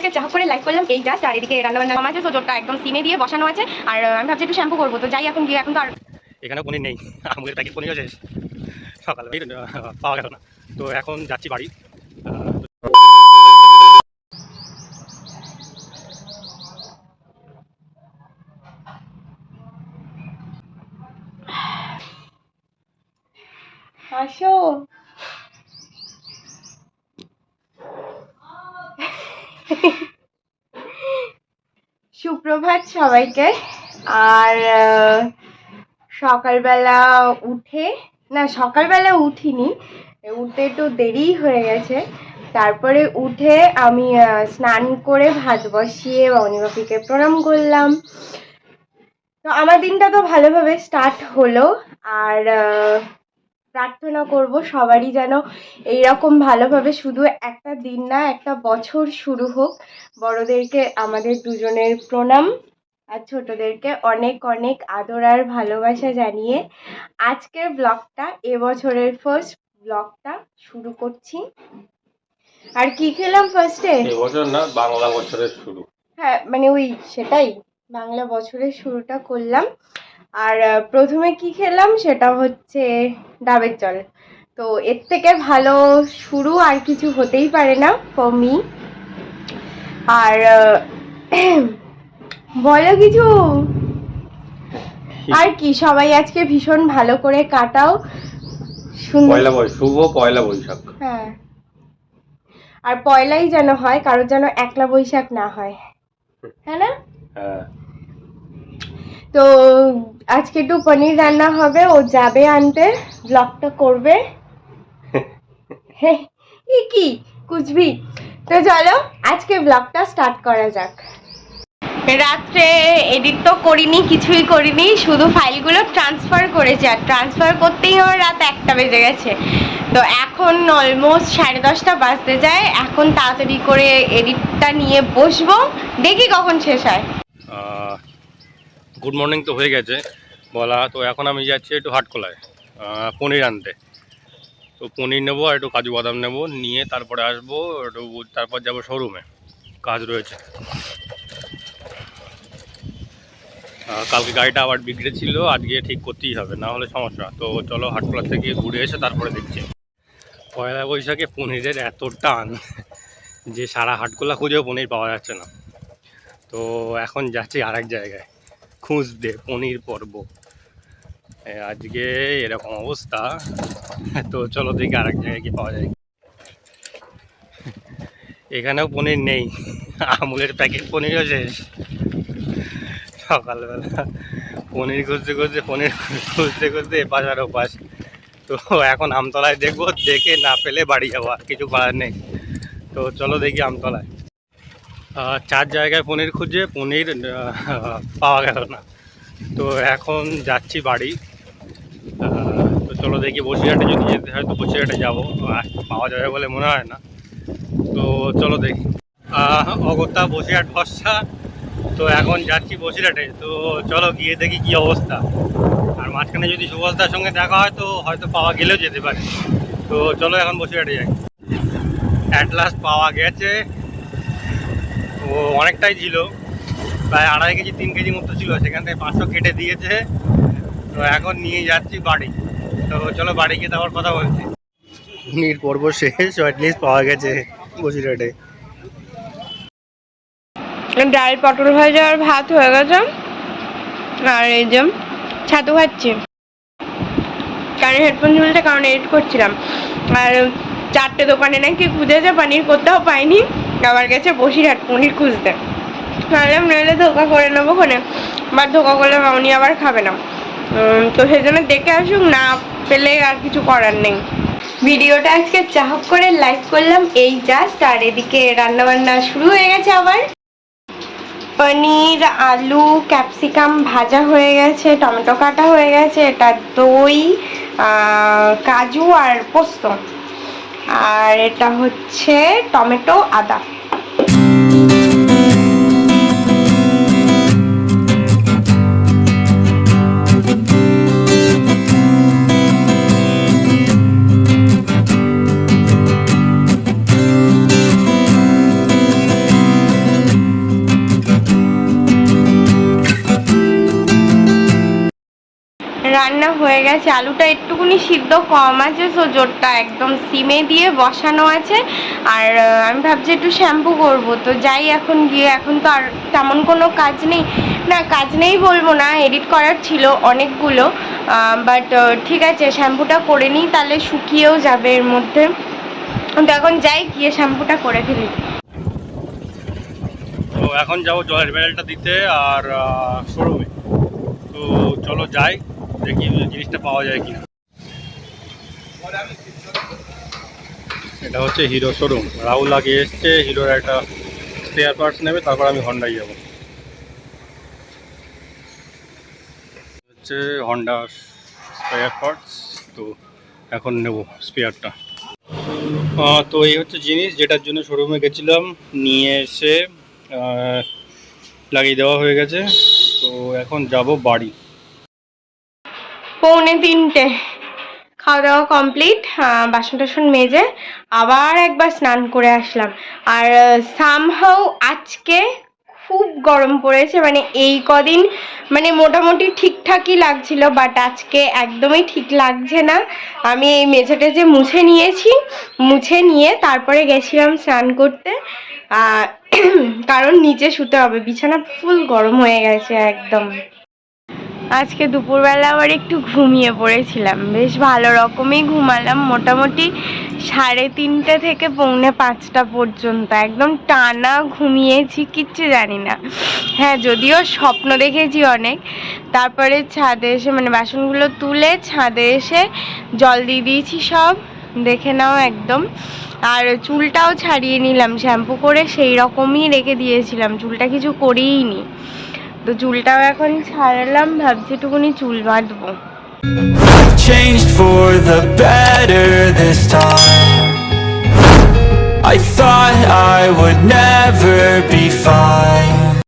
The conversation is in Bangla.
আজকে চাহ করে লাইক করলাম, এই জাস্ট আর এদিকে রান্না বান্না আছে জোরটা একদম সিমে দিয়ে বসানো আছে। আর আমি ভাবছি একটু শ্যাম্পু করব, তো যাই, এখন গিয়ে, এখন তো আর এখানে পনির নেই আমাদের প্যাকেট পনির আছে সকালে পাওয়া গেল না। তো এখন যাচ্ছি বাড়ি। সুপ্রভাত সবাইকে। আর সকালবেলা উঠে, না, সকালবেলা উঠিনি, উঠতে একটু দেরি হয়ে গেছে। তারপরে উঠে আমি স্নান করে ভাত বসিয়ে অনিবাপিকে প্রণাম করলাম। তো আমার দিনটা তো ভালোভাবে স্টার্ট হলো। আর প্রার্থনা করব সবারই যেন এইরকম ভালোভাবে শুধু একটা দিন না একটা বছর শুরু হোক। বড়দেরকে আমাদের দুজনের প্রণাম আর ছোটদেরকে অনেক অনেক আদর আর ভালোবাসা জানিয়ে আজকের ব্লগটা এবছরের ফার্স্ট ব্লগটা শুরু করছি। আর কি খেলাম ফার্স্টে এবছর না বাংলা বছরের শুরু। হ্যাঁ মানে ওই সেটাই বাংলা বছরের শুরুটা করলাম। আর প্রথমে কি খেলাম সেটা হচ্ছে ডাবের জল। তো এর থেকে ভালো শুরু আর কিছু হতেই পারে না ফর মি আর বলো কিছু? আর কি সবাই আজকে ভীষণ ভালো করে কাটাও। পয়লা বৈশাখ শুভ পয়লা বৈশাখ। হ্যাঁ। আর পয়লাই যেন হয় কারোর যেন একলা বৈশাখ না হয়। হ্যাঁ না? হ্যাঁ। তো আজকে একটু পনির রান্না হবে ও যাবে আনতে ব্লগটা করবে। কি কুচবি? তো চলো আজকে ব্লগটা স্টার্ট করা যাক। রাত্রে এডিট তো করিনি কিছুই করিনি শুধু ফাইলগুলো ট্রান্সফার করেছি আর ট্রান্সফার করতেই আমার রাত একটা বেজে গেছে। তো এখন অলমোস্ট সাড়ে দশটা বাজতে যায় এখন তাড়াতাড়ি করে এডিটটা নিয়ে বসবো দেখি কখন শেষ হয়। গুড মর্নিং তো হয়ে গেছে। বলা, তো এখন আমি যাচ্ছি একটু হাটকোলায় পনির আনতে। তো পনির নেব আর একটু কাজু বাদাম নেব, নিয়ে তারপরে আসব, একটু তারপর যাব শোরুমে কাজ রয়েছে। কালকে গাড়িটা আবার বিগড়ে ছিল, আজকে ঠিক করতেই হবে, না হলে সমস্যা। তো চলো হাটকোলা থেকে ঘুরে এসে তারপরে দেখছি। পয়লা বৈশাখে পনিরের এত টান যে সারা হাটকোলা খুঁজেও পনির পাওয়া যাচ্ছে না। তো এখন যাচ্ছি আরেক জায়গায়। খুঁজতে, পনির পর্ব। আজকে এরকম অবস্থা। তো চলো দেখি আরেক জায়গায় কি পাওয়া যায়। এখানেও পনির নেই। আমুলের প্যাকেট পনিরও শেষ সকালবেলা পনির খুঁজতে খুঁজতে, পনির খুঁজতে খুঁজতে এপাশ আর ওপাশ তো এখন আমতলায় দেখব, দেখে না পেলে বাড়ি যাব, আর কিছু করার নেই। তো চলো দেখি আমতলায়। চার জায়গায় পনির খুঁজে পনির পাওয়া গেল না। তো এখন যাচ্ছি বাড়ি। তো চলো দেখি বসিরহাটে যদি যেতে হয় তো বসিরহাটে যাব। পাওয়া যাবে বলে মনে হয় না। তো চলো দেখি। অগত্যা বসিরহাট ভরসা। তো এখন যাচ্ছি বসিরহাটে। তো চলো গিয়ে দেখি কি অবস্থা। আর মাঝখানে যদি সুভাষদার সঙ্গে দেখা হয় তো হয়তো পাওয়া গেলেও যেতে পারে। তো চলো এখন বসিরহাটে যাই। অ্যাট লাস্ট পাওয়া গেছে। ও অনেকটাই ছিল। প্রায় আড়াই কেজি তিন কেজি মতো ছিল। সেখান থেকে পাঁচশো কেটে দিয়েছে। তো এখন নিয়ে যাচ্ছি বাড়ি। তো চলো বাড়ি গিয়ে তারপর কথা বলছি। পনির পর্ব শেষ অ্যাটলিস্ট পাওয়া গেছে বসিরহাটে ডাল পটল ভাজা আর ভাত হয়ে গেছে। আর এই যে ছাতু খাচ্ছি। কারণ হেডফোন ঝুলতে কারণ এডিট করছিলাম। আর চারটে দোকানে নাকি খুঁজেছে, পানির কোথাও পাইনি। আবার গেছে বসিরহাট পনির খুঁজতে। তাহলে নইলে ধোকা করে নেব ওখানে। বা ধোকা করলে মামনি আবার খাবে না। তো সেই জন্য দেখে আসুক, না পেলে আর কিছু করার নেই। ভিডিওটা আজকে চাহক করে লাইক করলাম, এই জাস্ট। আর এদিকে রান্না বান্না শুরু হয়ে গেছে আবার। পনির, আলু, ক্যাপসিকাম ভাজা হয়ে গেছে, টমেটো কাটা হয়ে গেছে, এটা দই কাজু আর পোস্ত। আর এটা হচ্ছে টমেটো আদা। হয়ে গেছে। আলুটা একটুকুনি সিদ্ধ কম আছে সো জোরটা একদম সিমে দিয়ে বসানো আছে। আর আমি ভাবছি একটু শ্যাম্পু করব। তো যাই এখন গিয়ে, এখন তো আর তেমন কোনো কাজ নেই। না, কাজ নেই বলব না এডিট করার ছিল অনেকগুলো। বাট ঠিক আছে, শ্যাম্পুটা করে নিই, তাহলে শুকিয়েও যাবে এর মধ্যে। তো এখন যাই, গিয়ে শ্যাম্পুটা করে ফেলি। এখন যাব জলের ব্যারেলটা দিতে, আর শোরুমে। তো চলো যাই। দেখি জিনিসটা পাওয়া যায় কিনা। এটা হচ্ছে হিরো শোরুম। রাহুল আগে এসছে, হিরোর একটা স্পেয়ার পার্টস নেবে, তারপর আমি হন্ডাই যাব। হচ্ছে হন্ডা স্পেয়ার পার্টস তো এখন নেব স্পেয়ারটা তো এই হচ্ছে জিনিস, যেটার জন্য শোরুমে গেছিলাম, নিয়ে এসে লাগিয়ে দেওয়া হয়ে গেছে। তো এখন যাব বাড়ি। পৌনে তিনটে। খাওয়া দাওয়া কমপ্লিট বাসন টাসন মেজে আবার একবার স্নান করে আসলাম। আর সামহাও আজকে খুব গরম পড়েছে মানে এই কদিন মানে মোটামুটি ঠিকঠাকই লাগছিল বাট আজকে একদমই ঠিক লাগছে না। আমি এই মেঝে টেঝে মুছে নিয়েছি, মুছে নিয়ে তারপরে গেছিলাম স্নান করতে। কারণ নিচে শুতে হবে, বিছানা ফুল গরম হয়ে গেছে একদম। আজকে দুপুরবেলা আবার একটু ঘুমিয়ে পড়েছিলাম। বেশ ভালো রকমই ঘুমালাম, মোটামুটি সাড়ে তিনটে থেকে পৌনে পাঁচটা পর্যন্ত। একদম টানা ঘুমিয়েছি, কিচ্ছু জানি না। হ্যাঁ যদিও স্বপ্ন দেখেছি অনেক। তারপরে ছাদে এসে মানে বাসনগুলো তুলে ছাদে এসে জল দিয়ে দিয়েছি সব, দেখে নাও একদম। আর চুলটাও ছাড়িয়ে নিলাম, শ্যাম্পু করে সেই রকমই রেখে দিয়েছিলাম। চুলটা কিছু করেই নি তো চুলটাও এখন ছাড়লাম ভাবছি একটুখানি চুল বাঁধবো changed for the better this time. I thought I would never be fine.